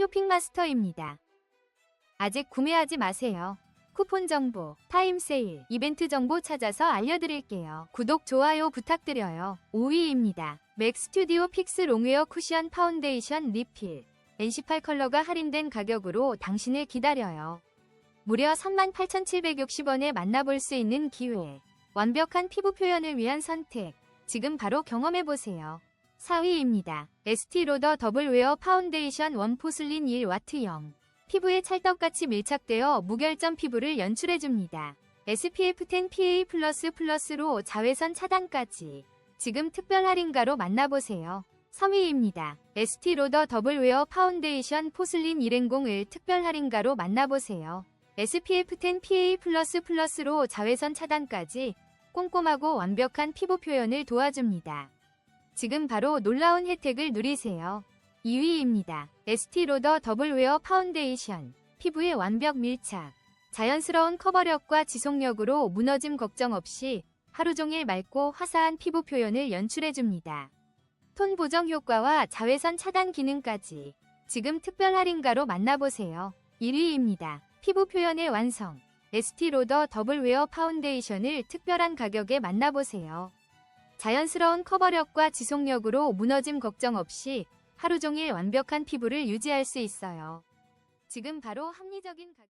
쇼핑마스터입니다. 아직 구매하지 마세요. 쿠폰 정보, 타임 세일, 이벤트 정보 찾아서 알려드릴게요. 구독, 좋아요 부탁드려요. 5위입니다. 맥 스튜디오 픽스 롱웨어 쿠션 파운데이션 리필. NC8 컬러가 할인된 가격으로 당신을 기다려요. 무려 38,760원에 만나볼 수 있는 기회. 완벽한 피부 표현을 위한 선택. 지금 바로 경험해보세요. 4위입니다. 에스티 로더 더블웨어 파운데이션 원 포슬린 1 와트형. 피부에 찰떡같이 밀착되어 무결점 피부를 연출해줍니다. SPF 10 PA++로 자외선 차단까지. 지금 특별 할인가로 만나보세요. 3위입니다. 에스티로더 더블웨어 파운데이션 포슬린 1행공을 특별 할인가로 만나보세요. SPF 10 PA++로 자외선 차단까지 꼼꼼하고 완벽한 피부 표현을 도와줍니다. 지금 바로 놀라운 혜택을 누리세요. 2위입니다. 에스티로더 더블웨어 파운데이션. 피부에 완벽 밀착. 자연스러운 커버력과 지속력으로 무너짐 걱정 없이 하루 종일 맑고 화사한 피부 표현을 연출해줍니다. 톤 보정 효과와 자외선 차단 기능까지. 지금 특별 할인가로 만나보세요. 1위입니다. 피부 표현의 완성. 에스티로더 더블웨어 파운데이션을 특별한 가격에 만나보세요. 자연스러운 커버력과 지속력으로 무너짐 걱정 없이 하루 종일 완벽한 피부를 유지할 수 있어요. 지금 바로 합리적인 가격